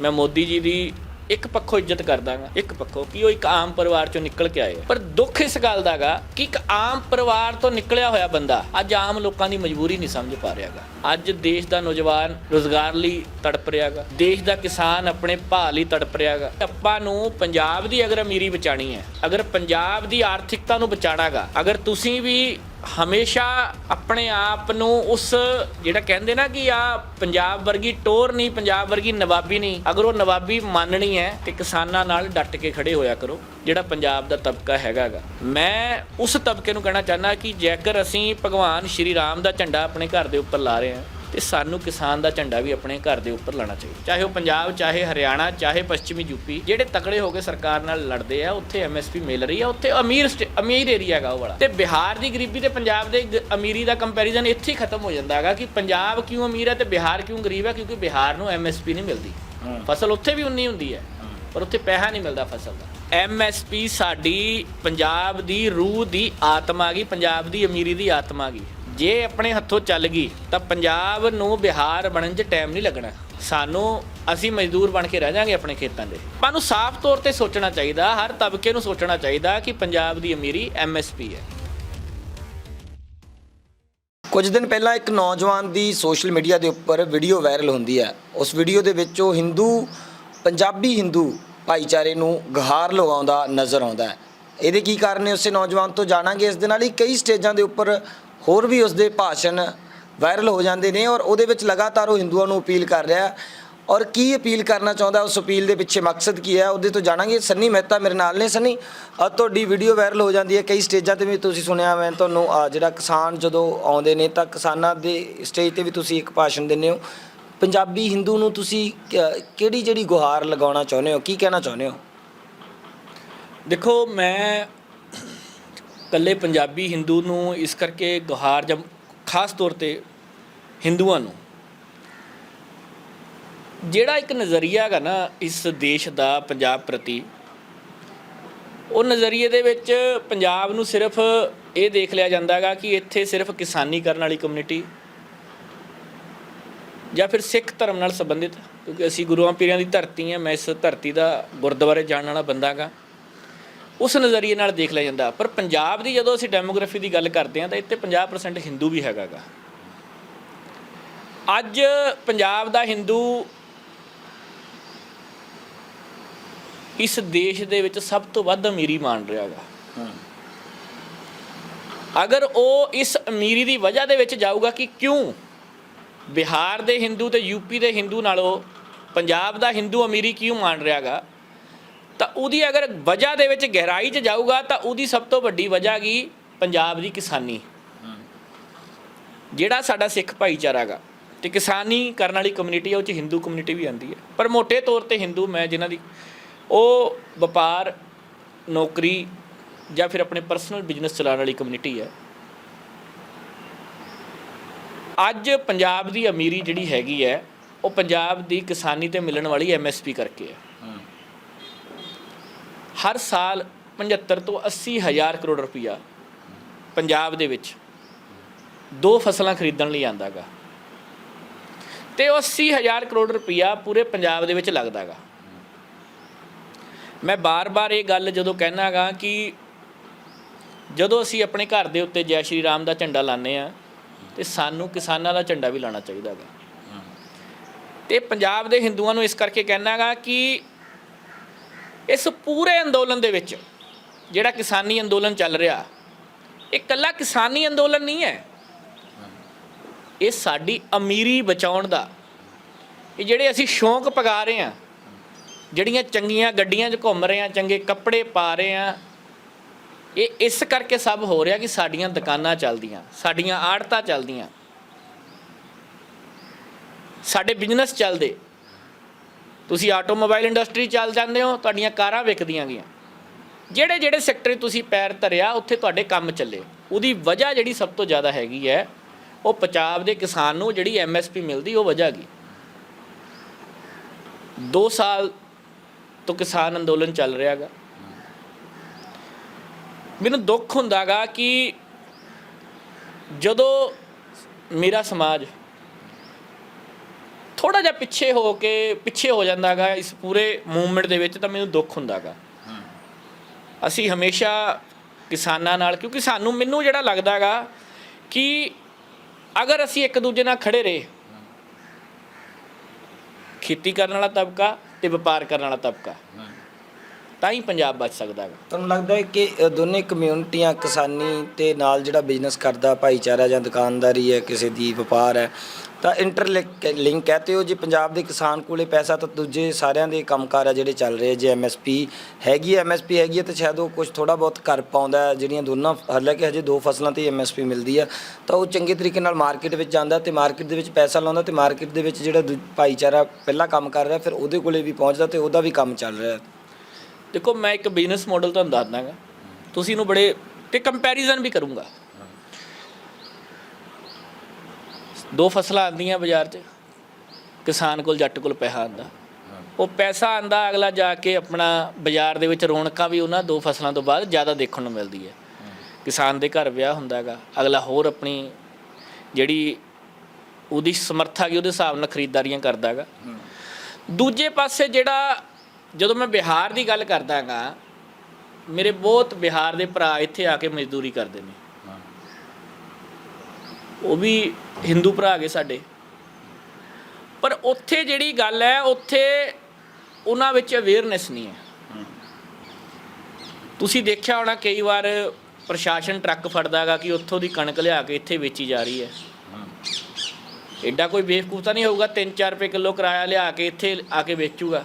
ਮੈਂ ਮੋਦੀ ਜੀ ਦੀ ਇੱਕ ਪੱਖੋਂ ਇੱਜ਼ਤ ਕਰਦਾਗਾ ਇੱਕ ਪੱਖੋਂ, ਕਿ ਉਹ ਇੱਕ ਆਮ ਪਰਿਵਾਰ ਚੋਂ ਨਿਕਲ ਕੇ ਆਏ ਆ। ਪਰ ਦੁੱਖ ਇਸ ਗੱਲ ਦਾਗਾ ਕਿ ਇੱਕ ਆਮ ਪਰਿਵਾਰ ਤੋਂ ਨਿਕਲਿਆ ਹੋਇਆ ਬੰਦਾ ਅੱਜ ਆਮ ਲੋਕਾਂ ਦੀ ਮਜਬੂਰੀ ਨਹੀਂ ਸਮਝ ਪਾ ਰਿਹਾਗਾ ਅੱਜ ਦੇਸ਼ ਦਾ ਨੌਜਵਾਨ ਰੋਜ਼ਗਾਰ ਲਈ ਤੜਪ ਰਿਹਾਗਾ ਦੇਸ਼ ਦਾ ਕਿਸਾਨ ਆਪਣੇ ਭਾਅ ਲਈ ਤੜਪ ਰਿਹਾਗਾ ਆਪਾਂ ਨੂੰ ਪੰਜਾਬ ਦੀ ਅਗਰ ਅਮੀਰੀ ਬਚਾਣੀ ਹੈ, ਅਗਰ ਪੰਜਾਬ ਦੀ ਆਰਥਿਕਤਾ ਨੂੰ ਬਚਾਣਾਗਾ ਅਗਰ ਤੁਸੀਂ ਵੀ ਹਮੇਸ਼ਾ ਆਪਣੇ ਆਪ ਨੂੰ ਉਸ ਜਿਹੜਾ ਕਹਿੰਦੇ ਨਾ ਕਿ ਆ ਪੰਜਾਬ ਵਰਗੀ ਟੋਰ ਨਹੀਂ, ਪੰਜਾਬ ਵਰਗੀ ਨਵਾਬੀ ਨਹੀਂ। ਅਗਰ ਉਹ ਨਵਾਬੀ ਮੰਨਣੀ ਹੈ ਤੇ ਕਿਸਾਨਾਂ ਨਾਲ ਡਟ ਕੇ ਖੜੇ ਹੋਇਆ ਕਰੋ, ਜਿਹੜਾ ਪੰਜਾਬ ਦਾ ਤਬਕਾ ਹੈਗਾਗਾ ਮੈਂ ਉਸ ਤਬਕੇ ਨੂੰ ਕਹਿਣਾ ਚਾਹੁੰਦਾ ਕਿ ਜੇਕਰ ਅਸੀਂ ਭਗਵਾਨ ਸ਼੍ਰੀ ਰਾਮ ਦਾ ਝੰਡਾ ਆਪਣੇ ਘਰ ਦੇ ਉੱਪਰ ਲਾ ਰਹੇ ਹਾਂ ਤੇ ਸਾਨੂੰ ਕਿਸਾਨ ਦਾ ਝੰਡਾ ਵੀ ਆਪਣੇ ਘਰ ਦੇ ਉੱਪਰ ਲਾਣਾ ਚਾਹੀਦਾ। ਚਾਹੇ ਉਹ ਪੰਜਾਬ ਚਾਹੇ ਹਰਿਆਣਾ ਚਾਹੇ ਪੱਛਮੀ ਯੂਪੀ ਜਿਹੜੇ ਤਕੜੇ ਹੋ ਕੇ ਸਰਕਾਰ ਨਾਲ ਲੜਦੇ ਆ ਉੱਥੇ ਐਮਐਸਪੀ ਮਿਲ ਰਹੀ ਆ ਉੱਥੇ ਅਮੀਰ ਅਮੀਰ ਏਰੀਆ ਹੈਗਾ ਉਹ ਵਾਲਾ। ਤੇ ਬਿਹਾਰ ਦੀ ਗਰੀਬੀ ਤੇ ਪੰਜਾਬ ਦੇ ਅਮੀਰੀ ਦਾ ਕੰਪੈਰੀਜ਼ਨ ਇੱਥੇ ਹੀ ਖਤਮ ਹੋ ਜਾਂਦਾ ਹੈਗਾ ਕਿ ਪੰਜਾਬ ਕਿਉਂ ਅਮੀਰ ਹੈ ਤੇ ਬਿਹਾਰ ਕਿਉਂ ਗਰੀਬ ਹੈ ਕਿਉਂਕਿ ਬਿਹਾਰ ਨੂੰ ਐਮਐਸਪੀ ਨਹੀਂ ਮਿਲਦੀ। ਫਸਲ ਉੱਥੇ ਵੀ ਉਨੀ ਹੁੰਦੀ ਹੈ ਪਰ ਉੱਥੇ ਪੈਸਾ ਨਹੀਂ ਮਿਲਦਾ ਫਸਲ ਦਾ। ਐਮਐਸਪੀ ਸਾਡੀ ਪੰਜਾਬ ਦੀ ਰੂਹ ਦੀ ਆਤਮਾ ਗਈ ਪੰਜਾਬ ਦੀ ਅਮੀਰੀ ਦੀ ਆਤਮਾ ਗਈ। ਜੇ ਆਪਣੇ ਹੱਥੋਂ ਚੱਲ ਗਈ ਤਾਂ ਪੰਜਾਬ ਨੂੰ ਬਿਹਾਰ ਬਣਨ 'ਚ ਟਾਈਮ ਨਹੀਂ ਲੱਗਣਾ। ਸਾਨੂੰ, ਅਸੀਂ ਮਜ਼ਦੂਰ ਬਣ ਕੇ ਰਹਿ ਜਾਾਂਗੇ ਆਪਣੇ ਖੇਤਾਂ ਦੇ। ਆਪਾਂ ਨੂੰ ਸਾਫ਼ ਤੌਰ ਤੇ ਸੋਚਣਾ ਚਾਹੀਦਾ, ਹਰ ਤਬਕੇ ਨੂੰ ਸੋਚਣਾ ਚਾਹੀਦਾ ਕਿ ਪੰਜਾਬ ਦੀ ਅਮੀਰੀ ਐਮਐਸਪੀ ਹੈ। ਕੁਝ ਦਿਨ ਪਹਿਲਾਂ ਇੱਕ ਨੌਜਵਾਨ ਦੀ ਸੋਸ਼ਲ ਮੀਡੀਆ ਦੇ ਉੱਪਰ ਵੀਡੀਓ ਵਾਇਰਲ ਹੁੰਦੀ ਹੈ। ਉਸ ਵੀਡੀਓ ਦੇ ਵਿੱਚ ਉਹ ਹਿੰਦੂ, ਪੰਜਾਬੀ ਹਿੰਦੂ ਭਾਈਚਾਰੇ ਨੂੰ ਗਹਾਰ ਲਗਾਉਂਦਾ ਨਜ਼ਰ ਆਉਂਦਾ ਹੈ। ਇਹਦੇ ਕੀ ਕਾਰਨ ਨੇ, ਉਸੇ ਨੌਜਵਾਨ ਤੋਂ ਜਾਣਾਂਗੇ। ਇਸ ਦੇ ਨਾਲ ਹੀ ਕਈ ਸਟੇਜਾਂ ਦੇ ਉੱਪਰ ਹੋਰ ਵੀ ਉਸਦੇ ਭਾਸ਼ਣ ਵਾਇਰਲ ਹੋ ਜਾਂਦੇ ਨੇ ਔਰ ਉਹਦੇ ਵਿੱਚ ਲਗਾਤਾਰ ਉਹ ਹਿੰਦੂਆਂ ਨੂੰ ਅਪੀਲ ਕਰ ਰਿਹਾ ਔਰ ਕੀ ਅਪੀਲ ਕਰਨਾ ਚਾਹੁੰਦਾ ਉਸ ਅਪੀਲ ਦੇ ਪਿੱਛੇ ਮਕਸਦ ਕੀ ਹੈ? ਉਹਦੇ ਤੋਂ ਜਾਣਾਂਗੇ। ਸੰਨੀ ਮਹਿਤਾ ਮੇਰੇ ਨਾਲ ਨੇ। ਸੰਨੀ ਤੁਹਾਡੀ ਵੀਡੀਓ ਵਾਇਰਲ ਹੋ ਜਾਂਦੀ ਹੈ। ਕਈ ਸਟੇਜਾਂ ਤੇ ਵੀ ਤੁਸੀਂ ਸੁਣਿਆ ਮੈਂ ਤੁਹਾਨੂੰ ਜਿਹੜਾ ਕਿਸਾਨ ਜਦੋਂ ਆਉਂਦੇ ਨੇ ਤਾਂ ਕਿਸਾਨਾਂ ਦੇ ਸਟੇਜ ਤੇ ਵੀ ਤੁਸੀਂ ਇੱਕ ਭਾਸ਼ਣ ਦਿੰਦੇ ਹੋ। ਪੰਜਾਬੀ ਹਿੰਦੂ ਨੂੰ ਤੁਸੀਂ ਕਿਹੜੀ ਜਿਹੜੀ ਗੁਹਾਰ ਲਗਾਉਣਾ ਚਾਹੁੰਦੇ ਹੋ? ਕੀ ਕਹਿਣਾ ਚਾਹੁੰਦੇ ਹੋ? ਦੇਖੋ, ਮੈਂ ਕੱਲੇ ਪੰਜਾਬੀ ਹਿੰਦੂ ਨੂੰ ਇਸ ਕਰਕੇ ਗੁਹਾਰ ਜਾਂ ਖਾਸ ਤੌਰ ਤੇ ਹਿੰਦੂਆਂ ਨੂੰ, ਜਿਹੜਾ ਇੱਕ ਨਜ਼ਰੀਆ ਹੈਗਾ ਨਾ ਇਸ ਦੇਸ਼ ਦਾ ਪੰਜਾਬ ਪ੍ਰਤੀ, ਉਹ ਨਜ਼ਰੀਏ ਦੇ ਵਿੱਚ ਪੰਜਾਬ ਨੂੰ ਸਿਰਫ ਇਹ ਦੇਖ ਲਿਆ ਜਾਂਦਾ ਹੈਗਾ ਕਿ ਇੱਥੇ ਸਿਰਫ ਕਿਸਾਨੀ ਕਰਨ ਵਾਲੀ ਕਮਿਊਨਿਟੀ ਜਾਂ ਫਿਰ ਸਿੱਖ ਧਰਮ ਨਾਲ ਸੰਬੰਧਿਤ, ਕਿਉਂਕਿ ਅਸੀਂ ਗੁਰੂਆਂ ਪੀਰਾਂ ਦੀ ਧਰਤੀ ਹਾਂ, ਮੈਂ ਇਸ ਧਰਤੀ ਦਾ ਗੁਰਦੁਆਰੇ ਜਾਣ ਵਾਲਾ ਬੰਦਾ ਗਾ ਉਸ ਨਜ਼ਰੀਏ ਨਾਲ ਦੇਖ ਲਿਆ ਜਾਂਦਾ। ਪਰ ਪੰਜਾਬ ਦੀ ਜਦੋਂ ਅਸੀਂ ਡੈਮੋਗ੍ਰਾਫੀ ਦੀ ਗੱਲ ਕਰਦੇ ਹਾਂ ਤਾਂ ਇੱਥੇ 50% ਹਿੰਦੂ ਵੀ ਹੈਗਾਗਾ। ਅੱਜ ਪੰਜਾਬ ਦਾ ਹਿੰਦੂ ਇਸ ਦੇਸ਼ ਦੇ ਵਿੱਚ ਸਭ ਤੋਂ ਵੱਧ ਅਮੀਰੀ ਮਾਣ ਰਿਹਾ ਹੈਗਾ ਅਗਰ ਉਹ ਇਸ ਅਮੀਰੀ ਦੀ ਵਜ੍ਹਾ ਦੇ ਵਿੱਚ ਜਾਊਗਾ ਕਿ ਕਿਉਂ ਬਿਹਾਰ ਦੇ ਹਿੰਦੂ ਤੇ ਯੂਪੀ ਦੇ ਹਿੰਦੂ ਨਾਲੋਂ ਪੰਜਾਬ ਦਾ ਹਿੰਦੂ ਅਮੀਰੀ ਕਿਉਂ ਮਾਣ ਰਿਹਾਗਾ ਤਾਂ ਉਹਦੀ ਅਗਰ ਵਜ੍ਹਾ ਦੇ ਵਿੱਚ ਗਹਿਰਾਈ 'ਚ ਜਾਊਗਾ, ਤਾਂ ਉਹਦੀ ਸਭ ਤੋਂ ਵੱਡੀ ਵਜ੍ਹਾ ਕੀ? ਪੰਜਾਬ ਦੀ ਕਿਸਾਨੀ। ਜਿਹੜਾ ਸਾਡਾ ਸਿੱਖ ਭਾਈਚਾਰਾ ਗਾ, ਤੇ ਕਿਸਾਨੀ ਕਰਨ ਵਾਲੀ ਕਮਿਊਨਿਟੀ ਆ, ਉਹ 'ਚ ਹਿੰਦੂ ਕਮਿਊਨਿਟੀ ਵੀ ਆਂਦੀ ਹੈ। ਪਰ ਮੋٹے ਤੌਰ ਤੇ ਹਿੰਦੂ ਮੈਂ ਜਿਨ੍ਹਾਂ ਦੀ, ਉਹ ਵਪਾਰ, ਨੌਕਰੀ ਜਾਂ ਫਿਰ ਆਪਣੇ ਪਰਸਨਲ ਬਿਜ਼ਨਸ ਚਲਾਉਣ ਵਾਲੀ ਕਮਿਊਨਿਟੀ ਹੈ। ਅੱਜ ਪੰਜਾਬ ਦੀ ਅਮੀਰੀ ਜਿਹੜੀ ਹੈਗੀ ਹੈ, ਉਹ ਪੰਜਾਬ ਦੀ ਕਿਸਾਨੀ ਤੇ ਮਿਲਣ ਵਾਲੀ ਐਮਐਸਪੀ ਕਰਕੇ ਹੈ। ਹਰ ਸਾਲ 75 ਤੋਂ 80 ਹਜ਼ਾਰ ਕਰੋੜ ਰੁਪਈਆ ਪੰਜਾਬ ਦੇ ਵਿੱਚ ਦੋ ਫਸਲਾਂ ਖਰੀਦਣ ਲਈ ਆਂਦਾਗਾ ਤੇ ਉਹ 80 ਹਜ਼ਾਰ ਕਰੋੜ ਰੁਪਈਆ ਪੂਰੇ ਪੰਜਾਬ ਦੇ ਵਿੱਚ ਲੱਗਦਾਗਾ। ਮੈਂ ਬਾਰ-ਬਾਰ ਇਹ ਗੱਲ ਜਦੋਂ ਕਹਿਣਾਗਾ ਕਿ ਜਦੋਂ ਅਸੀਂ ਆਪਣੇ ਘਰ ਦੇ ਉੱਤੇ ਜੈ ਸ਼੍ਰੀ ਰਾਮ ਦਾ ਝੰਡਾ ਲਾਉਂਦੇ ਆ ਤੇ ਸਾਨੂੰ ਕਿਸਾਨਾਂ ਦਾ ਝੰਡਾ ਵੀ ਲਾਣਾ ਚਾਹੀਦਾ ਹੈਗਾ ਤੇ ਪੰਜਾਬ ਦੇ ਹਿੰਦੂਆਂ ਨੂੰ ਇਸ ਕਰਕੇ ਕਹਿਣਾਗਾ ਕਿ ਇਸ ਪੂਰੇ ਅੰਦੋਲਨ ਦੇ ਵਿੱਚ ਜਿਹੜਾ ਕਿਸਾਨੀ ਅੰਦੋਲਨ ਚੱਲ ਰਿਹਾ, ਇਹ ਕੱਲਾ ਕਿਸਾਨੀ ਅੰਦੋਲਨ ਨਹੀਂ ਹੈ। ਇਹ ਸਾਡੀ ਅਮੀਰੀ ਬਚਾਉਣ ਦਾ, ਇਹ ਜਿਹੜੇ ਅਸੀਂ ਸ਼ੌਂਕ ਪਗਾ ਰਹੇ ਆ ਜਿਹੜੀਆਂ ਚੰਗੀਆਂ ਗੱਡੀਆਂ 'ਚ ਘੁੰਮ ਰਹੇ ਆ ਚੰਗੇ ਕੱਪੜੇ ਪਾ ਰਹੇ ਆ ਇਹ ਇਸ ਕਰਕੇ ਸਭ ਹੋ ਰਿਹਾ ਕਿ ਸਾਡੀਆਂ ਦੁਕਾਨਾਂ ਚੱਲਦੀਆਂ, ਸਾਡੀਆਂ ਆੜਤਾਂ ਚੱਲਦੀਆਂ। ਸਾਡੇ ਬਿਜ਼ਨਸ ਚੱਲਦੇ। ਤੁਸੀਂ ਆਟੋਮੋਬਾਈਲ ਇੰਡਸਟਰੀ ਚੱਲ ਜਾਂਦੇ ਹੋ, ਤੁਹਾਡੀਆਂ ਕਾਰਾਂ ਵਿਕਦੀਆਂ ਗਈਆਂ। ਜਿਹੜੇ ਜਿਹੜੇ ਸੈਕਟਰ ਤੁਸੀਂ ਪੈਰ ਧਰਿਆ, ਉੱਥੇ ਤੁਹਾਡੇ ਕੰਮ ਚੱਲੇ। ਉਹਦੀ ਵਜ੍ਹਾ ਜਿਹੜੀ ਸਭ ਤੋਂ ਜ਼ਿਆਦਾ ਹੈਗੀ ਹੈ, ਉਹ ਪੰਜਾਬ ਦੇ ਕਿਸਾਨ ਨੂੰ ਜਿਹੜੀ ਐਮਐਸਪੀ ਮਿਲਦੀ, ਉਹ ਵਜ੍ਹਾ ਗਈ 2 ਸਾਲ ਤੋਂ ਕਿਸਾਨ ਅੰਦੋਲਨ ਚੱਲ ਰਿਹਾਗਾ ਮੈਨੂੰ ਦੁੱਖ ਹੁੰਦਾਗਾ ਕਿ ਜਦੋਂ ਮੇਰਾ ਸਮਾਜ ਥੋੜਾ ਜਿਹਾ ਪਿੱਛੇ ਹੋ ਕੇ ਪਿੱਛੇ ਹੋ ਜਾਂਦਾਗਾ ਇਸ ਪੂਰੇ ਮੂਵਮੈਂਟ ਦੇ ਵਿੱਚ ਤਾਂ ਮੈਨੂੰ ਦੁੱਖ ਹੁੰਦਾਗਾ। ਅਸੀਂ ਹਮੇਸ਼ਾ ਕਿਸਾਨਾਂ ਨਾਲ ਕਿਉਂਕਿ ਸਾਨੂੰ ਮੈਨੂੰ ਜਿਹੜਾ ਲੱਗਦਾਗਾ ਕਿ ਅਗਰ ਅਸੀਂ ਇੱਕ ਦੂਜੇ ਨਾਲ ਖੜੇ ਰਹੇ ਖੇਤੀ ਕਰਨ ਵਾਲਾ ਤਬਕਾ ਤੇ ਵਪਾਰ ਕਰਨ ਵਾਲਾ ਤਬਕਾ। ਤਾਂ ਹੀ ਪੰਜਾਬ ਬਚ ਸਕਦਾ ਹੈ ਤੁਹਾਨੂੰ ਲੱਗਦਾ ਹੈ ਕਿ ਅ, ਦੋਨੇ ਕਮਿਊਨਿਟੀਆਂ ਕਿਸਾਨੀ ਤੇ ਨਾਲ ਜਿਹੜਾ ਬਿਜ਼ਨਸ ਕਰਦਾ ਭਾਈਚਾਰਾ ਜਾਂ ਦੁਕਾਨਦਾਰੀ ਹੈ ਕਿਸੇ ਦੀ ਵਪਾਰ ਹੈ ਤਾਂ ਇੰਟਰਲਿੰਕ ਲਿੰਕ ਹੈ ਤੇ ਉਹ ਜੇ ਪੰਜਾਬ ਦੇ ਕਿਸਾਨ ਕੋਲੇ ਪੈਸਾ ਤਾਂ ਦੂਜੇ ਸਾਰਿਆਂ ਦੇ ਕੰਮਕਾਰ ਆ ਜਿਹੜੇ ਚੱਲ ਰਹੇ ਜੇ ਐਮਐਸਪੀ ਹੈਗੀ ਹੈ ਐਮਐਸਪੀ ਹੈਗੀ ਹੈ ਤਾਂ ਸ਼ਾਇਦ ਉਹ ਕੁਝ ਥੋੜਾ ਬਹੁਤ ਕਰ ਪਾਉਂਦਾ ਹੈ ਜਿਹੜੀਆਂ ਦੋਨਾਂ ਹਾਲਾਂਕਿ ਹਜੇ ਦੋ ਫਸਲਾਂ ਤੇ ਐਮਐਸਪੀ ਮਿਲਦੀ ਆ ਤਾਂ ਉਹ ਚੰਗੇ ਤਰੀਕੇ ਨਾਲ ਮਾਰਕੀਟ ਵਿੱਚ ਜਾਂਦਾ ਤੇ ਮਾਰਕੀਟ ਦੇ ਵਿੱਚ ਪੈਸਾ ਲਾਉਂਦਾ ਤੇ ਮਾਰਕੀਟ ਦੇ ਵਿੱਚ ਜਿਹੜਾ ਦੂ- ਭਾਈਚਾਰਾ ਪਹਿਲਾਂ ਕੰਮ ਕਰ ਰਿਹਾ ਫਿਰ ਉਹਦੇ ਕੋਲੇ ਵੀ ਪਹੁੰਚਦਾ ਤੇ ਉਹਦਾ ਵੀ ਕੰਮ ਚੱਲ ਰਿਹਾ। ਦੇਖੋ, ਮੈਂ ਇੱਕ ਬਿਜ਼ਨਸ ਮਾਡਲ ਤੁਹਾਨੂੰ ਦੱਸ ਦਾਂਗਾ। ਤੁਸੀਂ ਇਹਨੂੰ ਬੜੇ ਤੇ ਕੰਪੈਰੀਜ਼ਨ ਵੀ ਕਰੂੰਗਾ। ਦੋ ਫਸਲਾਂ ਆਉਂਦੀਆਂ ਬਾਜ਼ਾਰ 'ਚ। ਕਿਸਾਨ ਕੋਲ ਜੱਟ ਕੋਲ ਪੈਸਾ ਆਂਦਾ ਉਹ ਪੈਸਾ ਆਂਦਾ ਅਗਲਾ ਜਾ ਕੇ ਆਪਣਾ ਬਾਜ਼ਾਰ ਦੇ ਵਿੱਚ ਰੌਣਕਾਂ ਵੀ ਉਹਨਾਂ ਦੋ ਫਸਲਾਂ ਤੋਂ ਬਾਅਦ ਜ਼ਿਆਦਾ ਦੇਖਣ ਨੂੰ ਮਿਲਦੀ ਹੈ। ਕਿਸਾਨ ਦੇ ਘਰ ਵਿਆਹ ਹੁੰਦਾ ਹੁੰਦਾਗਾ ਅਗਲਾ ਹੋਰ ਆਪਣੀ ਜਿਹੜੀ ਉਹਦੀ ਸਮਰੱਥਾ ਕੀ ਉਹਦੇ ਹਿਸਾਬ ਨਾਲ ਖਰੀਦਦਾਰੀਆਂ ਕਰਦਾ ਕਰਦਾਗਾ ਦੂਜੇ ਪਾਸੇ ਜਿਹੜਾ ਜਦੋਂ ਮੈਂ ਬਿਹਾਰ ਦੀ ਗੱਲ ਕਰਦਾਗਾ ਮੇਰੇ ਬਹੁਤ ਬਿਹਾਰ ਦੇ ਭਰਾ ਇੱਥੇ ਆ ਕੇ ਮਜ਼ਦੂਰੀ ਕਰਦੇ ਨੇ। ਉਹ ਵੀ ਹਿੰਦੂ ਭਰਾ ਗਏ ਸਾਡੇ। ਪਰ ਉੱਥੇ ਜਿਹੜੀ ਗੱਲ ਹੈ ਉੱਥੇ ਉਹਨਾਂ ਵਿੱਚ ਅਵੇਅਰਨੈਸ ਨਹੀਂ ਹੈ। ਤੁਸੀਂ ਦੇਖਿਆ ਹੋਣਾ ਕਈ ਵਾਰ ਪ੍ਰਸ਼ਾਸਨ ਟਰੱਕ ਫੜਦਾਗਾ ਕਿ ਉੱਥੋਂ ਦੀ ਕਣਕ ਲਿਆ ਕੇ ਇੱਥੇ ਵੇਚੀ ਜਾ ਰਹੀ ਹੈ। ਐਡਾ ਕੋਈ ਬੇਵਕੂਫ ਤਾਂ ਨਹੀਂ ਹੋਊਗਾ 3-4 ਰੁਪਏ ਕਿਲੋ ਕਿਰਾਇਆ ਲਿਆ ਕੇ ਇੱਥੇ ਆ ਕੇ ਵੇਚੂਗਾ।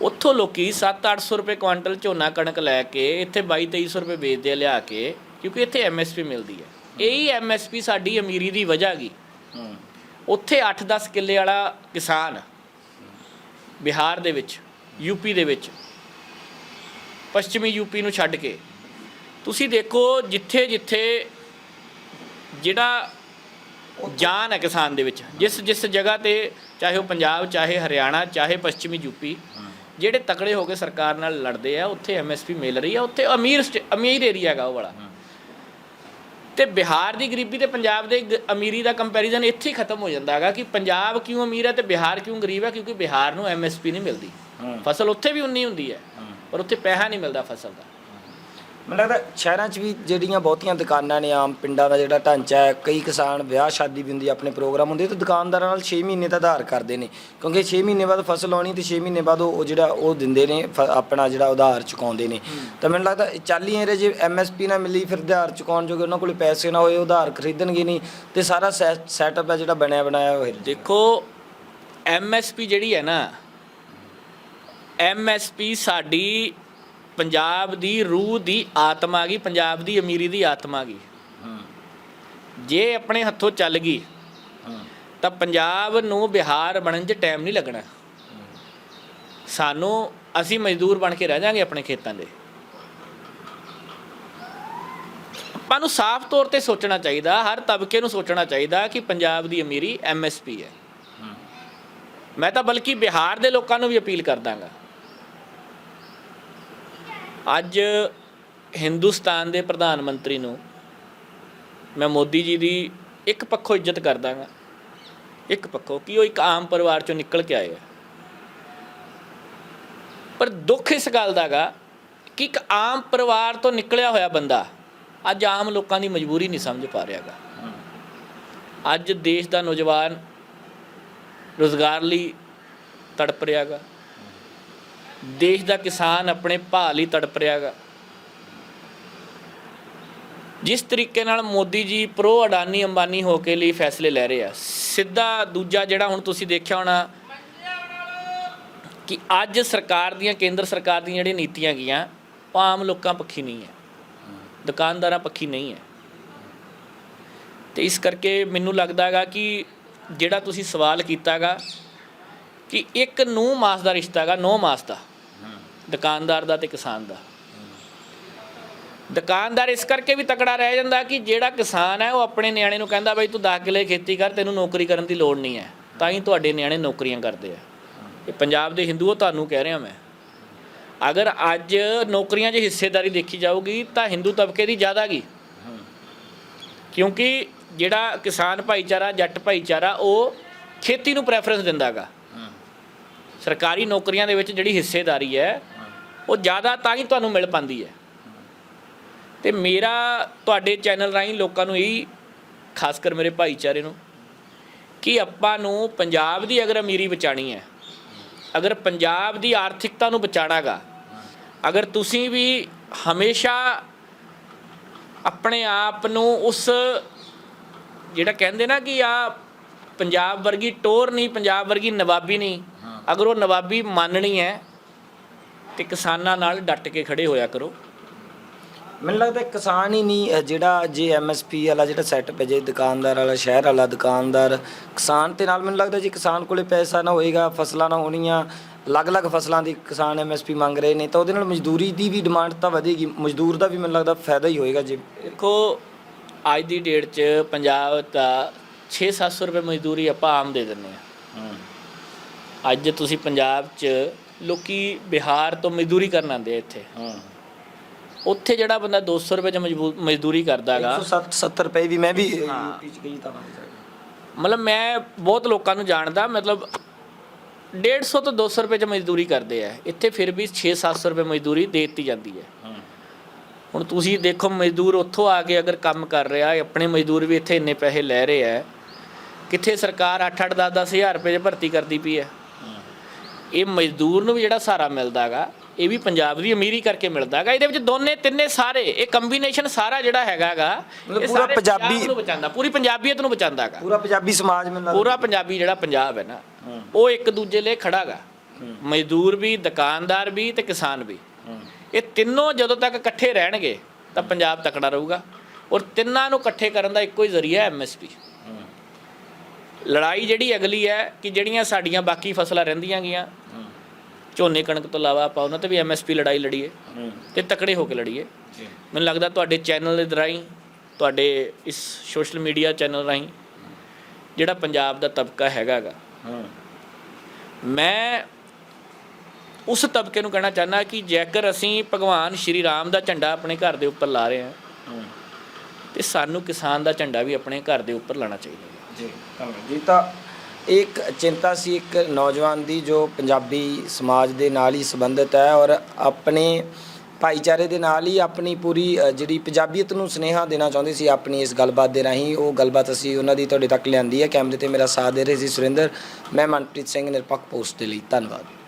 ਉੱਥੋਂ ਲੋਕੀ 7-800 ਰੁਪਏ ਕੁਆਂਟਲ ਝੋਨਾ ਕਣਕ ਲੈ ਕੇ ਇੱਥੇ 22-2300 ਰੁਪਏ ਵੇਚਦੇ ਆ ਲਿਆ ਕੇ ਕਿਉਂਕਿ ਇੱਥੇ ਐਮਐਸਪੀ ਮਿਲਦੀ ਹੈ। ਇਹੀ ਐਮਐਸਪੀ ਸਾਡੀ ਅਮੀਰੀ ਦੀ ਵਜ੍ਹਾ ਗਈ ਉੱਥੇ 8-10 ਕਿੱਲੇ ਵਾਲਾ ਕਿਸਾਨ ਬਿਹਾਰ ਦੇ ਵਿੱਚ ਯੂਪੀ ਦੇ ਵਿੱਚ ਪੱਛਮੀ ਯੂਪੀ ਨੂੰ ਛੱਡ ਕੇ। ਤੁਸੀਂ ਦੇਖੋ ਜਿੱਥੇ ਜਿੱਥੇ ਜਿਹੜਾ ਜਾਨ ਹੈ ਕਿਸਾਨ ਦੇ ਵਿੱਚ ਜਿਸ ਜਿਸ ਜਗ੍ਹਾ ਤੇ ਚਾਹੇ ਉਹ ਪੰਜਾਬ ਚਾਹੇ ਹਰਿਆਣਾ ਚਾਹੇ ਪੱਛਮੀ ਯੂਪੀ ਜਿਹੜੇ ਤਕੜੇ ਹੋ ਕੇ ਸਰਕਾਰ ਨਾਲ ਲੜਦੇ ਆ ਉੱਥੇ ਐਮਐਸਪੀ ਮਿਲ ਰਹੀ ਆ ਉੱਥੇ ਅਮੀਰ ਅਮੀਰ ਏਰੀਆ ਹੈਗਾ ਉਹ ਵਾਲਾ। ਤੇ ਬਿਹਾਰ ਦੀ ਗਰੀਬੀ ਤੇ ਪੰਜਾਬ ਦੇ ਅਮੀਰੀ ਦਾ ਕੰਪੈਰੀਜ਼ਨ ਇੱਥੇ ਹੀ ਖਤਮ ਹੋ ਜਾਂਦਾ ਹੈਗਾ ਕਿ ਪੰਜਾਬ ਕਿਉਂ ਅਮੀਰ ਹੈ ਤੇ ਬਿਹਾਰ ਕਿਉਂ ਗਰੀਬ ਹੈ ਕਿਉਂਕਿ ਬਿਹਾਰ ਨੂੰ ਐਮਐਸਪੀ ਨਹੀਂ ਮਿਲਦੀ। ਫਸਲ ਉੱਥੇ ਵੀ ਉਨੀ ਹੁੰਦੀ ਹੈ। ਪਰ ਉੱਥੇ ਪੈਸਾ ਨਹੀਂ ਮਿਲਦਾ ਫਸਲ ਦਾ। ਮੈਨੂੰ ਲੱਗਦਾ ਸ਼ਹਿਰਾਂ 'ਚ ਵੀ ਜਿਹੜੀਆਂ ਬਹੁਤੀਆਂ ਦੁਕਾਨਾਂ ਨੇ ਆਮ ਪਿੰਡਾਂ ਦਾ ਜਿਹੜਾ ਢਾਂਚਾ ਹੈ ਕਈ ਕਿਸਾਨ ਵਿਆਹ ਸ਼ਾਦੀ ਵੀ ਹੁੰਦੀ ਹੈ, ਆਪਣੇ ਪ੍ਰੋਗਰਾਮ ਹੁੰਦੇ ਤਾਂ ਦੁਕਾਨਦਾਰਾਂ ਨਾਲ 6 ਮਹੀਨੇ ਦਾ ਆਧਾਰ ਕਰਦੇ ਨੇ। ਕਿਉਂਕਿ 6 ਮਹੀਨੇ ਬਾਅਦ ਫਸਲ ਆਉਣੀ ਤੇ 6 ਮਹੀਨੇ ਬਾਅਦ ਉਹ ਉਹ ਜਿਹੜਾ ਉਹ ਦਿੰਦੇ ਨੇ ਫ- ਆਪਣਾ ਜਿਹੜਾ ਉਧਾਰ ਚੁਕਾਉਂਦੇ ਨੇ। ਤਾਂ ਮੈਨੂੰ ਲੱਗਦਾ 40 ਏਰੇ ਜੇ ਐਮਐਸਪੀ ਨਾ ਮਿਲੀ ਫਿਰ ਉਧਾਰ ਚੁਕਾਉਣ ਜੋਗੇ ਉਹਨਾਂ ਕੋਲ ਪੈਸੇ ਨਾ ਹੋਏ ਉਧਾਰ ਖਰੀਦਣਗੇ ਨਹੀਂ ਤੇ ਸਾਰਾ ਸੈਟਅਪ ਹੈ ਜਿਹੜਾ ਬਣਿਆ ਬਣਾਇਆ ਹੋਇਆ। ਦੇਖੋ ਐਮਐਸਪੀ ਜਿਹੜੀ ਹੈ ਨਾ ਐਮਐਸਪੀ ਸਾਡੀ ਪੰਜਾਬ ਦੀ ਰੂਹ ਦੀ ਆਤਮਾ ਗਈ ਪੰਜਾਬ ਦੀ ਅਮੀਰੀ ਦੀ ਆਤਮਾ ਗਈ। ਜੇ ਆਪਣੇ ਹੱਥੋਂ ਚੱਲ ਗਈ ਤਾਂ ਪੰਜਾਬ ਨੂੰ ਬਿਹਾਰ ਬਣਨ 'ਚ ਟਾਈਮ ਨਹੀਂ ਲੱਗਣਾ। ਸਾਨੂੰ ਅਸੀਂ ਮਜ਼ਦੂਰ ਬਣ ਕੇ ਰਹਿ ਜਾਾਂਗੇ ਆਪਣੇ ਖੇਤਾਂ ਦੇ। ਆਪਾਂ ਨੂੰ ਸਾਫ਼ ਤੌਰ ਤੇ ਸੋਚਣਾ ਚਾਹੀਦਾ ਹਰ ਤਬਕੇ ਨੂੰ ਸੋਚਣਾ ਚਾਹੀਦਾ ਕਿ ਪੰਜਾਬ ਦੀ ਅਮੀਰੀ ਐਮਐਸਪੀ ਹੈ। ਮੈਂ ਤਾਂ ਬਲਕਿ ਬਿਹਾਰ ਦੇ ਲੋਕਾਂ ਨੂੰ ਵੀ ਅਪੀਲ ਕਰਦਾਗਾ ਅੱਜ ਹਿੰਦੁਸਤਾਨ ਦੇ ਪ੍ਰਧਾਨ ਮੰਤਰੀ ਨੂੰ ਮੈਂ ਮੋਦੀ ਜੀ ਦੀ ਇੱਕ ਪੱਖੋਂ ਇੱਜ਼ਤ ਕਰਦਾਗਾ ਇੱਕ ਪੱਖੋਂ ਕਿ ਉਹ ਇੱਕ ਆਮ ਪਰਿਵਾਰ ਚੋਂ ਨਿਕਲ ਕੇ ਆਏ ਆ। ਪਰ ਦੁੱਖ ਇਸ ਗੱਲ ਦਾਗਾ ਕਿ ਇੱਕ ਆਮ ਪਰਿਵਾਰ ਤੋਂ ਨਿਕਲਿਆ ਹੋਇਆ ਬੰਦਾ ਅੱਜ ਆਮ ਲੋਕਾਂ ਦੀ ਮਜਬੂਰੀ ਨਹੀਂ ਸਮਝ ਪਾ ਰਿਹਾਗਾ ਅੱਜ ਦੇਸ਼ ਦਾ ਨੌਜਵਾਨ ਰੋਜ਼ਗਾਰ ਲਈ ਤੜਪ ਰਿਹਾਗਾ ਦੇਸ਼ ਦਾ ਕਿਸਾਨ ਆਪਣੇ ਭਾਅ ਲਈ ਤੜਪ ਰਿਹਾਗਾ। ਜਿਸ ਤਰੀਕੇ ਨਾਲ ਮੋਦੀ ਜੀ ਪ੍ਰੋ ਅਡਾਨੀ ਅੰਬਾਨੀ ਹੋ ਕੇ ਲਈ ਫੈਸਲੇ ਲੈ ਰਹੇ ਆ, ਸਿੱਧਾ ਦੂਜਾ ਜਿਹੜਾ ਹੁਣ ਤੁਸੀਂ ਦੇਖਿਆ ਹੋਣਾ ਕਿ ਅੱਜ ਸਰਕਾਰ ਦੀਆਂ, ਕੇਂਦਰ ਸਰਕਾਰ ਦੀਆਂ ਜਿਹੜੀਆਂ ਨੀਤੀਆਂ ਗੀਆਂ ਉਹ ਆਮ ਲੋਕਾਂ ਪੱਖੀ ਨਹੀਂ ਹੈ। ਦੁਕਾਨਦਾਰਾਂ ਪੱਖੀ ਨਹੀਂ ਹੈ। ਤੇ ਇਸ ਕਰਕੇ ਮੈਨੂੰ ਲੱਗਦਾ ਹੈਗਾ ਕਿ ਜਿਹੜਾ ਤੁਸੀਂ ਸਵਾਲ ਕੀਤਾਗਾ ਕਿ ਇੱਕ ਨੂੰ ਮਾਸ ਦਾ ਰਿਸ਼ਤਾ ਹੈਗਾ, ਨੌ ਮਾਸ ਦਾ। ਦੁਕਾਨਦਾਰ ਦਾ ਤੇ ਕਿਸਾਨ ਦਾ। ਦੁਕਾਨਦਾਰ ਇਸ ਕਰਕੇ ਵੀ ਤਕੜਾ ਰਹਿ ਜਾਂਦਾ ਕਿ ਜਿਹੜਾ ਕਿਸਾਨ ਹੈ ਉਹ ਆਪਣੇ ਨਿਆਣੇ ਨੂੰ ਕਹਿੰਦਾ ਬਈ ਤੂੰ 10 ਕਿੱਲੇ ਖੇਤੀ ਕਰ ਤੈਨੂੰ ਨੌਕਰੀ ਕਰਨ ਦੀ ਲੋੜ ਨਹੀਂ ਹੈ। ਤਾਂ ਹੀ ਤੁਹਾਡੇ ਨਿਆਣੇ ਨੌਕਰੀਆਂ ਕਰਦੇ ਆ। ਇਹ ਪੰਜਾਬ ਦੇ ਹਿੰਦੂਓ ਤੁਹਾਨੂੰ ਕਹਿ ਰਿਹਾ ਮੈਂ। ਅਗਰ ਅੱਜ ਨੌਕਰੀਆਂ 'ਚ ਹਿੱਸੇਦਾਰੀ ਦੇਖੀ ਜਾਊਗੀ ਤਾਂ ਹਿੰਦੂ ਤਬਕੇ ਦੀ ਜ਼ਿਆਦਾ ਗੀ ਕਿਉਂਕਿ ਜਿਹੜਾ ਕਿਸਾਨ ਭਾਈਚਾਰਾ ਜੱਟ ਭਾਈਚਾਰਾ ਉਹ ਖੇਤੀ ਨੂੰ ਪ੍ਰੈਫਰੈਂਸ ਦਿੰਦਾਗਾ। ਸਰਕਾਰੀ ਨੌਕਰੀਆਂ ਦੇ ਵਿੱਚ ਜਿਹੜੀ ਹਿੱਸੇਦਾਰੀ ਹੈ ਉਹ ਜ਼ਿਆਦਾ ਤਾਂ ਹੀ ਤੁਹਾਨੂੰ ਮਿਲ ਪਾਉਂਦੀ ਹੈ। ਤੇ ਮੇਰਾ ਤੁਹਾਡੇ ਚੈਨਲ ਰਾਹੀਂ ਲੋਕਾਂ ਨੂੰ ਇਹ ਖਾਸ ਕਰ ਮੇਰੇ ਭਾਈਚਾਰੇ ਨੂੰ ਕਿ ਆਪਾਂ ਨੂੰ ਪੰਜਾਬ ਦੀ ਅਗਰ ਅਮੀਰੀ ਬਚਾਣੀ ਹੈ ਅਗਰ ਪੰਜਾਬ ਦੀ ਆਰਥਿਕਤਾ ਨੂੰ ਬਚਾਣਾਗਾ ਅਗਰ ਤੁਸੀਂ ਵੀ ਹਮੇਸ਼ਾ ਆਪਣੇ ਆਪ ਨੂੰ ਉਸ ਜਿਹੜਾ ਕਹਿੰਦੇ ਨਾ ਕਿ ਆ ਪੰਜਾਬ ਵਰਗੀ ਟੋਰ ਨਹੀਂ ਪੰਜਾਬ ਵਰਗੀ ਨਵਾਬੀ ਨਹੀਂ ਅਗਰ ਉਹ ਨਵਾਬੀ ਮੰਨਣੀ ਹੈ ਤੇ ਕਿਸਾਨਾਂ ਨਾਲ ਡਟ ਕੇ ਖੜੇ ਹੋਇਆ ਕਰੋ। ਮੈਨੂੰ ਲੱਗਦਾ ਕਿਸਾਨ ਹੀ ਨਹੀਂ ਜਿਹੜਾ ਜੇ ਐਮਐਸਪੀ ਵਾਲਾ ਜਿਹੜਾ ਸੈਟਅਪ ਹੈ ਜੇ ਦੁਕਾਨਦਾਰ ਵਾਲਾ ਸ਼ਹਿਰ ਵਾਲਾ ਦੁਕਾਨਦਾਰ ਕਿਸਾਨ ਤੇ ਨਾਲ ਮੈਨੂੰ ਲੱਗਦਾ ਜੇ ਕਿਸਾਨ ਕੋਲੇ ਪੈਸਾ ਨਾ ਹੋਏਗਾ ਫਸਲਾਂ ਨਾ ਹੋਣੀਆਂ ਅਲੱਗ-ਅਲੱਗ ਫਸਲਾਂ ਦੀ ਕਿਸਾਨ ਐਮਐਸਪੀ ਮੰਗ ਰਹੇ ਨੇ ਤਾਂ ਉਹਦੇ ਨਾਲ ਮਜ਼ਦੂਰੀ ਦੀ ਵੀ ਡਿਮਾਂਡ ਤਾਂ ਵਧੇਗੀ ਮਜ਼ਦੂਰ ਦਾ ਵੀ ਮੈਨੂੰ ਲੱਗਦਾ ਫਾਇਦਾ ਹੀ ਹੋਏਗਾ ਜੇ। ਦੇਖੋ ਅੱਜ ਦੀ ਡੇਟ 'ਚ ਪੰਜਾਬ ਦਾ 6-700 ਰੁਪਏ ਮਜ਼ਦੂਰੀ ਆਪਾਂ ਆਮ ਦੇ ਦਿੰਨੇ ਆ ਅੱਜ ਤੁਸੀਂ ਪੰਜਾਬ 'ਚ ਲੋਕੀ ਬਿਹਾਰ ਤੋਂ ਮਜ਼ਦੂਰੀ ਕਰਨ ਆਉਂਦੇ ਆ ਇੱਥੇ। ਉੱਥੇ ਜਿਹੜਾ ਬੰਦਾ 200 ਰੁਪਏ 'ਚ ਮਜ਼ਬੂ- ਮਜ਼ਦੂਰੀ ਕਰਦਾਗਾ 170 70 ਰੁਪਏ ਵੀ ਮੈਂ ਵੀ ਯੂਪੀ ਚ ਗਈ ਤਾਂ ਮਤਲਬ ਮੈਂ ਬਹੁਤ ਲੋਕਾਂ ਨੂੰ ਜਾਣਦਾ ਮਤਲਬ 150 ਤੋਂ 200 ਰੁਪਏ 'ਚ ਮਜ਼ਦੂਰੀ ਕਰਦੇ ਆ। ਇੱਥੇ ਫਿਰ ਵੀ 6-700 ਰੁਪਏ ਮਜ਼ਦੂਰੀ ਦੇ ਦਿੱਤੀ ਜਾਂਦੀ ਹੈ। ਹੁਣ ਤੁਸੀਂ ਦੇਖੋ ਮਜ਼ਦੂਰ ਉੱਥੋਂ ਆ ਕੇ ਅਗਰ ਕੰਮ ਕਰ ਰਿਹਾ ਹੈ ਆਪਣੇ ਮਜ਼ਦੂਰ ਵੀ ਇੱਥੇ ਇੰਨੇ ਪੈਸੇ ਲੈ ਰਹੇ ਆ। ਕਿੱਥੇ ਸਰਕਾਰ 8-8 10-10 ਹਜ਼ਾਰ ਰੁਪਏ 'ਚ ਭਰਤੀ ਕਰਦੀ ਪਈ ਹੈ ਇਹ ਮਜ਼ਦੂਰ ਨੂੰ ਵੀ ਜਿਹੜਾ ਸਹਾਰਾ ਮਿਲਦਾਗਾ ਇਹ ਵੀ ਪੰਜਾਬ ਦੀ ਅਮੀਰੀ ਕਰਕੇ ਮਿਲਦਾਗਾ ਇਹਦੇ ਵਿੱਚ ਦੋਨੇ ਤਿੰਨੇ ਸਾਰੇ ਇਹ ਕੰਬੀਨੇਸ਼ਨ ਸਾਰਾ ਜਿਹੜਾ ਹੈਗਾਗਾ ਇਹ ਪੂਰਾ ਪੰਜਾਬੀ- ਨੂੰ ਬਚਾਉਂਦਾ ਪੂਰੀ ਪੰਜਾਬੀਅਤ ਨੂੰ ਬਚਾਉਂਦਾਗਾ ਪੂਰਾ ਪੰਜਾਬੀ ਸਮਾਜ ਮੈਨੂੰ ਲੱਗਦਾ ਪੂਰਾ ਪੰਜਾਬੀ ਜਿਹੜਾ ਪੰਜਾਬ ਹੈ ਨਾ ਉਹ ਇੱਕ ਦੂਜੇ ਲਈ ਖੜਾਗਾ ਮਜ਼ਦੂਰ ਵੀ ਦੁਕਾਨਦਾਰ ਵੀ ਤੇ ਕਿਸਾਨ ਵੀ। ਇਹ ਤਿੰਨੋਂ ਜਦੋਂ ਤੱਕ ਇਕੱਠੇ ਰਹਿਣਗੇ ਤਾਂ ਪੰਜਾਬ ਤਕੜਾ ਰਹੂਗਾ। ਔਰ ਤਿੰਨਾਂ ਨੂੰ ਇਕੱਠੇ ਕਰਨ ਦਾ ਇੱਕੋ ਹੀ ਜ਼ਰੀਆ ਹੈ ਐਮਐਸਪੀ ਲੜਾਈ ਜਿਹੜੀ ਅਗਲੀ ਹੈ ਕਿ ਜਿਹੜੀਆਂ ਸਾਡੀਆਂ ਬਾਕੀ ਫਸਲਾਂ ਰਹਿੰਦੀਆਂ ਗੀਆਂ ਝੋਨੇ ਕਣਕ ਤੋਂ ਇਲਾਵਾ ਆਪਾਂ ਉਹਨਾਂ ਤੇ ਵੀ ਐਮਐਸਪੀ ਲੜਾਈ ਲੜੀਏ ਤੇ ਤਕੜੇ ਹੋ ਕੇ ਲੜੀਏ। ਮੈਨੂੰ ਲੱਗਦਾ ਤੁਹਾਡੇ ਚੈਨਲ ਦੇ ਰਾਹੀਂ ਤੁਹਾਡੇ ਇਸ ਸੋਸ਼ਲ ਮੀਡੀਆ ਚੈਨਲ ਰਾਹੀਂ ਜਿਹੜਾ ਪੰਜਾਬ ਦਾ ਤਬਕਾ ਹੈਗਾਗਾ ਮੈਂ ਉਸ ਤਬਕੇ ਨੂੰ ਕਹਿਣਾ ਚਾਹੁੰਦਾ ਕਿ ਜੇਕਰ ਅਸੀਂ ਭਗਵਾਨ ਸ਼੍ਰੀ ਰਾਮ ਦਾ ਝੰਡਾ ਆਪਣੇ ਘਰ ਦੇ ਉੱਪਰ ਲਾ ਰਹੇ ਹਾਂ ਤੇ ਸਾਨੂੰ ਕਿਸਾਨ ਦਾ ਝੰਡਾ ਵੀ ਆਪਣੇ ਘਰ ਦੇ ਉੱਪਰ ਲਾਣਾ ਚਾਹੀਦਾ। ਹੈ ਜੀ ਧੰਨਵਾਦ ਜੀ। ਤਾਂ ਇੱਕ ਚਿੰਤਾ ਸੀ ਇੱਕ ਨੌਜਵਾਨ ਦੀ ਜੋ ਪੰਜਾਬੀ ਸਮਾਜ ਦੇ ਨਾਲ ਹੀ ਸੰਬੰਧਿਤ ਹੈ ਔਰ ਆਪਣੇ ਭਾਈਚਾਰੇ ਦੇ ਨਾਲ ਹੀ ਆਪਣੀ ਪੂਰੀ ਅ, ਜਿਹੜੀ ਪੰਜਾਬੀਅਤ ਨੂੰ ਸੁਨੇਹਾ ਦੇਣਾ ਚਾਹੁੰਦੇ ਸੀ ਆਪਣੀ ਇਸ ਗੱਲਬਾਤ ਦੇ ਰਾਹੀਂ। ਉਹ ਗੱਲਬਾਤ ਅਸੀਂ ਉਹਨਾਂ ਦੀ ਤੁਹਾਡੇ ਤੱਕ ਲਿਆਂਦੀ ਹੈ। ਕੈਮਰੇ ਤੇ ਮੇਰਾ ਸਾਥ ਦੇ ਰਹੇ ਸੀ ਸੁਰਿੰਦਰ। ਮੈਂ ਮਨਪ੍ਰੀਤ ਸਿੰਘ ਨਿਰਪੱਖ ਪੋਸਟ ਦੇ ਲਈ ਧੰਨਵਾਦ।